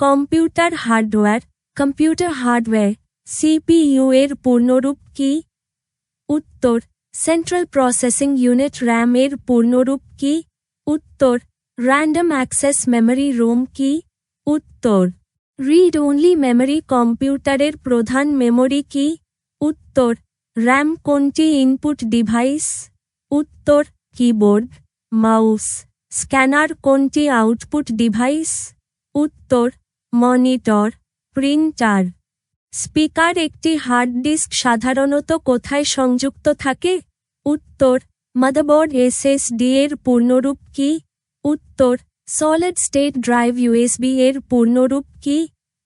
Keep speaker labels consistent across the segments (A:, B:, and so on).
A: Computer hardware computer hardware, CPU এর পূর্ণরূপ কি? উত্তর সেন্ট্রাল প্রসেসিং ইউনিট র্যাম এর পূর্ণরূপ কি? উত্তর র্যান্ডম অ্যাক্সেস মেমরি রোম কি? উত্তর রিড অনলি মেমরি কম্পিউটারের প্রধান মেমরি কি? উত্তর র্যাম কোনটি ইনপুট ডিভাইস উত্তর কিবোর্ড মাউস স্ক্যানার কোনটি আউটপুট ডিভাইস উত্তর মনিটর, প্রিন্টার। স্পিকার একটি হার্ড ডিস্ক সাধারণত কোথায় সংযুক্ত থাকে? উত্তর, মাদারবোর্ড এসএসডি এর পূর্ণরূপ কি? উত্তর, সলিড স্টেট ড্রাইভ ইউএসবি এর পূর্ণরূপ কি?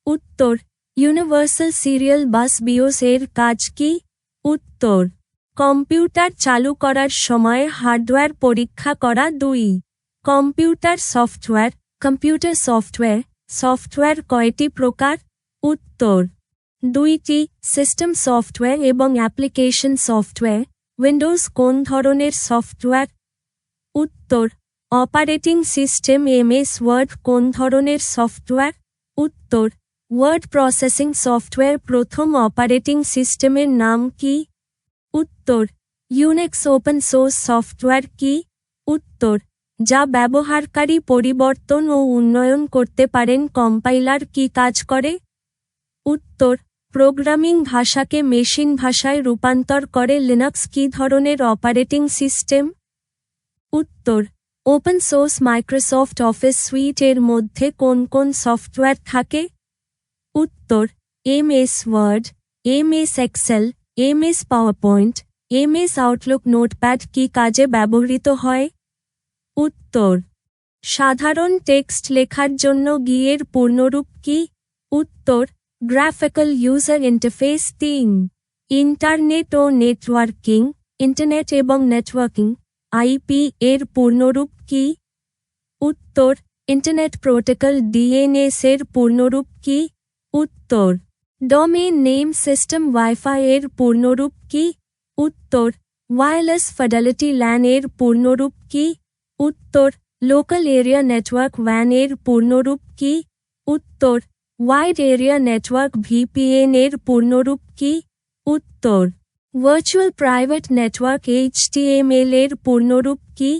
A: উত্তর, ইউনিভার্সাল সিরিয়াল বাস বিওস এর কাজ কি? উত্তর, কম্পিউটার চালু করার সময় হার্ডওয়্যার পরীক্ষা করা দুই। Computer software computer software software কয়টি প্রকার? উত্তর। দুইটি, সিস্টেম সফটওয়্যার এবং অ্যাপ্লিকেশন সফটওয়্যার। উইন্ডোজ কোন ধরনের সফটওয়্যার? উত্তর। অপারেটিং সিস্টেম এমএস ওয়ার্ড কোন ধরনের সফটওয়্যার? উত্তর। ওয়ার্ড প্রসেসিং সফটওয়্যার প্রথম অপারেটিং সিস্টেমের নাম কি? উত্তর। ইউনেক্স ওপেন সোর্স সফটওয়্যার কি? উত্তর। যা ব্যবহারকারী পরিবর্তন ও উন্নয়ন করতে পারেন কম্পাইলার কি কাজ করে? উত্তর, প্রোগ্রামিং ভাষাকে মেশিন ভাষায় রূপান্তর করে লিনাক্স কি ধরনের অপারেটিং সিস্টেম? উত্তর, open source Microsoft office suite এর মধ্যে কোন কোন সফটওয়্যার থাকে? উত্তর M S Word M S Excel M S PowerPoint M S Outlook Notepad কি কাজে ব্যবহৃত হয়? উত্তর। সাধারণ টেক্সট লেখার জন্য গিয়ের পূর্ণরূপ কি? উত্তর গ্রাফিক্যাল ইউজার ইন্টারফেস তিন ইন্টারনেট ও নেটওয়ার্কিং ইন্টারনেট এবং নেটওয়ার্কিং আইপি এর পূর্ণরূপ কি? উত্তর ইন্টারনেট প্রোটোকল ডিএনএস এর পূর্ণরূপ কি? উত্তর ডোমেন নেম সিস্টেম ওয়াইফাই এর পূর্ণরূপ কি? উত্তর ওয়্যারলেস ফিডেলিটি ল্যান এর পূর্ণরূপ কি? উত্তর লোকাল এরিয়া নেটওয়ার্ক ওয়ান এর পূর্ণরূপ কি উত্তর ওয়াইড এরিয়া নেটওয়ার্ক ভিপিএন এর পূর্ণরূপ কি উত্তর ভার্চুয়াল প্রাইভেট নেটওয়ার্ক এইচটিএমএল এর পূর্ণরূপ কি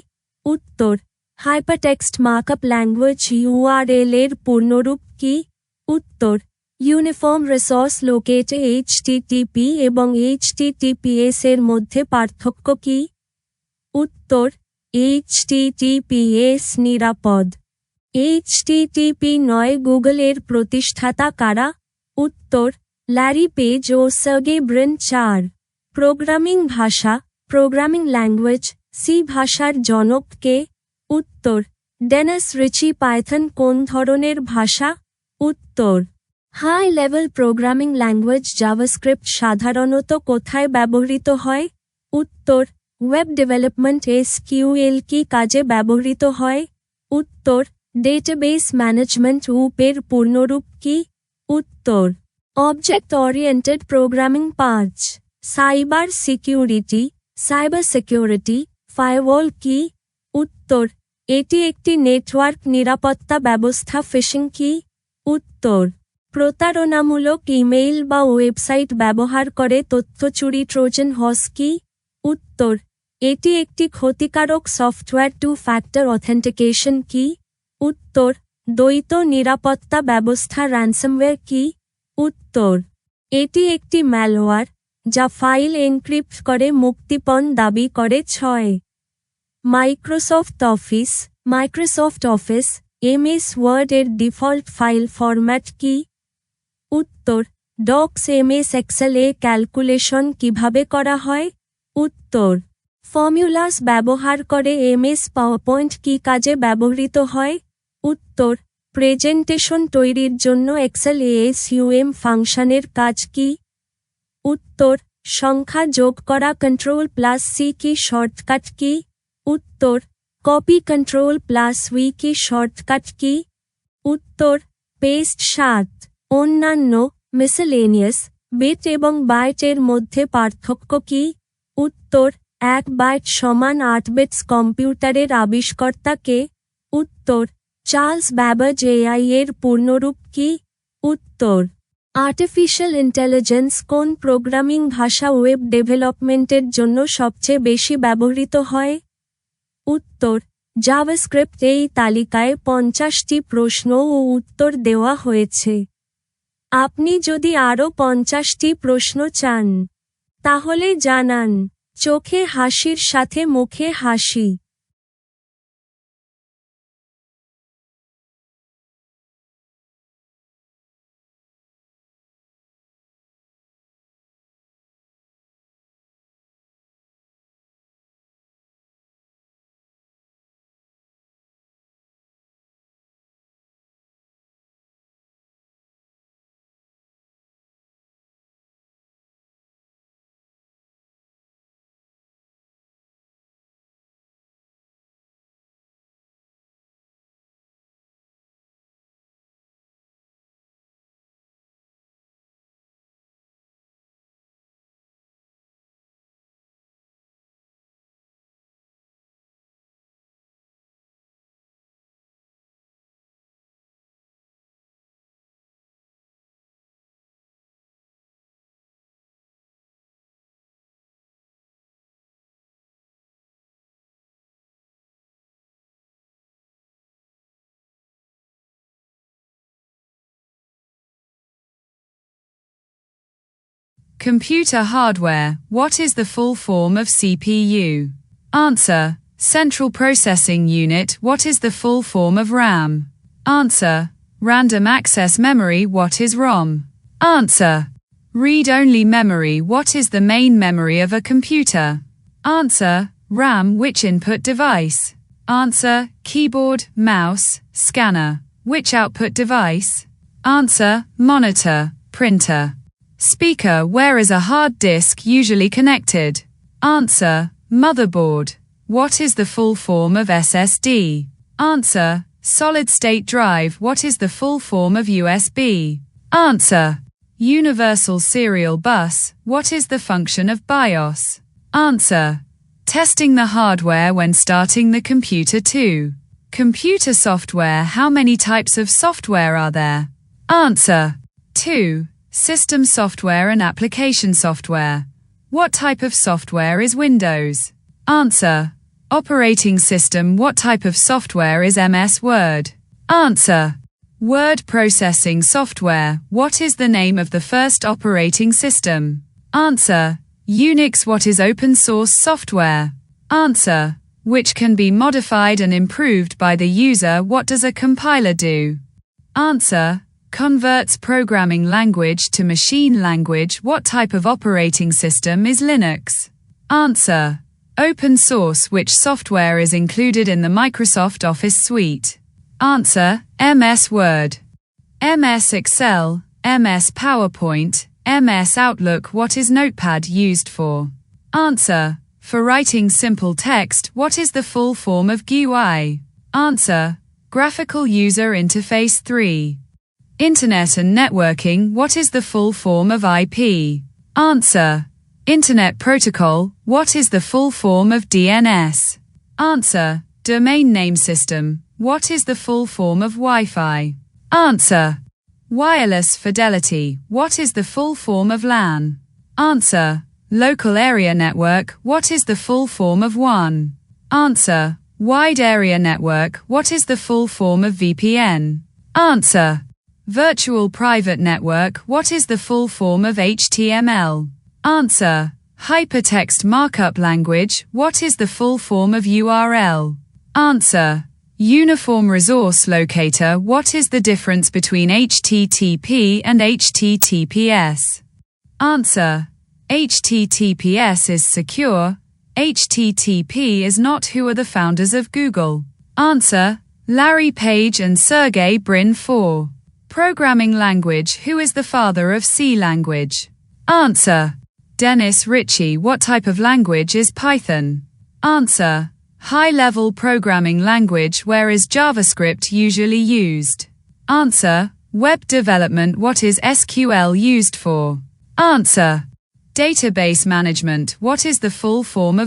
A: উত্তর হাইপারটেক্সট মার্কআপ ল্যাঙ্গুয়েজ ইউআরএল এর পূর্ণরূপ কি উত্তর ইউনিফর্ম রিসোর্স লোকেট এইচটিটিপি এবং এইচটিটিপিএস এর মধ্যে পার্থক্য কি উত্তর এইচটিটিপিএস নিরাপদ। এইচটিটিপি নয় গুগলের প্রতিষ্ঠাতা কারা? উত্তর, ল্যারি পেজ ও সার্গে ব্রেন চার। প্রোগ্রামিং ভাষা, প্রোগ্রামিং ল্যাঙ্গুয়েজ, সি ভাষার জনক কে? উত্তর, ডেনাস রিচি পাইথন কোন ধরনের ভাষা? উত্তর, high level programming language JavaScript সাধারণত কোথায় ব্যবহৃত হয়? উত্তর ওয়েব ডেভেলপমেন্ট এস কিউএল কি কাজে ব্যবহৃত হয়? উত্তর ডেটাবেস ম্যানেজমেন্ট উপের পূর্ণরূপ কি? উত্তর অবজেক্ট ওরিয়েন্টেড প্রোগ্রামিং পাঁচ cyber security cyber security firewall কি? উত্তর, এটি একটি নেটওয়ার্ক নিরাপত্তা ব্যবস্থা ফিশিং কি? উত্তর, প্রতারণামূলক ইমেইল বা ওয়েবসাইট ব্যবহার করে তথ্য চুরি ট্রোজেন হস কি? উত্তর এটি একটি ক্ষতিকারক সফটওয়্যার টু ফ্যাক্টর অথেন্টিকেশন কি? উত্তর, দ্বৈত নিরাপত্তা ব্যবস্থা র্যানসমওয়্যার কি? উত্তর, এটি একটি ম্যালওয়্যার যা ফাইল এনক্রিপ্ট করে মুক্তিপণ দাবি করে ছয়। Microsoft office Microsoft office MS Word এর ডিফল্ট ফাইল ফরম্যাট কি? উত্তর ডক্স এমএস এক্সেল এ ক্যালকুলেশন কীভাবে করা হয়? উত্তর ফর্মুলাস ব্যবহার করে এমএস পাওয়ারপয়েন্ট কি কাজে ব্যবহৃত হয়? উত্তর, প্রেজেন্টেশন তৈরির জন্য এক্সেল এএসইউএম ফাংশনের কাজ কি? উত্তর, সংখ্যা যোগ করা control plus C key shortcut কি? উত্তর copy control plus V key shortcut কি? উত্তর পেস্ট সাত, অন্যান্য মিসেলেনিয়াস বিট এবং বাইটের মধ্যে পার্থক্য কি? উত্তর এক বাইট সমান আট কম্পিউটারের আবিষ্কর্তাকে? উত্তর। চার্লস ব্যাবাজ এআই এর পূর্ণরূপ কি? উত্তর। আর্টিফিশিয়াল ইন্টেলিজেন্স কোন প্রোগ্রামিং ভাষা ওয়েব ডেভেলপমেন্টের জন্য সবচেয়ে বেশি ব্যবহৃত হয়? উত্তর। জাভাস্ক্রিপ্ট এই তালিকায় পঞ্চাশটি প্রশ্ন ও উত্তর দেওয়া হয়েছে। আপনি যদি আরও পঞ্চাশটি প্রশ্ন চান, তাহলে জানান। চোখে হাসির সাথে মুখে হাসি।
B: Computer hardware. What is the full form of CPU? Answer. Central Processing Unit. What is the full form of RAM? Answer. Random Access Memory. What is ROM? Answer. Read-only memory. What is the main memory of a computer? Answer. RAM. Which input device? Answer. Keyboard, mouse, scanner. Which output device? Answer. Monitor, printer. Speaker Where is a hard disk usually connected? Answer. Motherboard. What is the full form of SSD? Answer. Solid state drive. What is the full form of USB? Answer. Universal serial bus. What is the function of BIOS? Answer. Testing the hardware when starting the computer 2. Computer software. How many types of software are there? Answer. 2. System software and application software. What type of software is Windows? Answer. Operating system. What type of software is MS Word? Answer. Word processing software. What is the name of the first operating system? Answer. Unix. What is open source software? Answer. Which can be modified and improved by the user. What does a compiler do? Answer converts programming language to machine language. What type of operating system is Linux? Answer. Open source. Which software is included in the Microsoft Office suite? Answer. MS Word. MS Excel, MS PowerPoint, MS Outlook. What is Notepad used for? Answer. For writing simple text, what is the full form of GUI? Answer. Graphical User Interface 3. Internet and networking. What is the full form of IP? Answer. Internet Protocol. What is the full form of DNS? Answer. Domain Name System. What is the full form of Wi-Fi? Answer. Wireless Fidelity. What is the full form of LAN? Answer. Local Area Network. What is the full form of WAN? Answer. Wide Area Network. What is the full form of VPN? Answer. Virtual Private Network. What is the full form of HTML? Answer. Hypertext Markup Language. What is the full form of URL? Answer. Uniform Resource Locator. What is the difference between HTTP and HTTPS? Answer. HTTPS is secure. HTTP is not. Who are the founders of Google? Answer. Larry Page and Sergey Brin 4. Programming language Who is the father of C language? Answer. Dennis Ritchie What type of language is Python? Answer. High-level programming language Where is JavaScript usually used? Answer. Web development What is SQL used for? Answer. Database management What is the full form of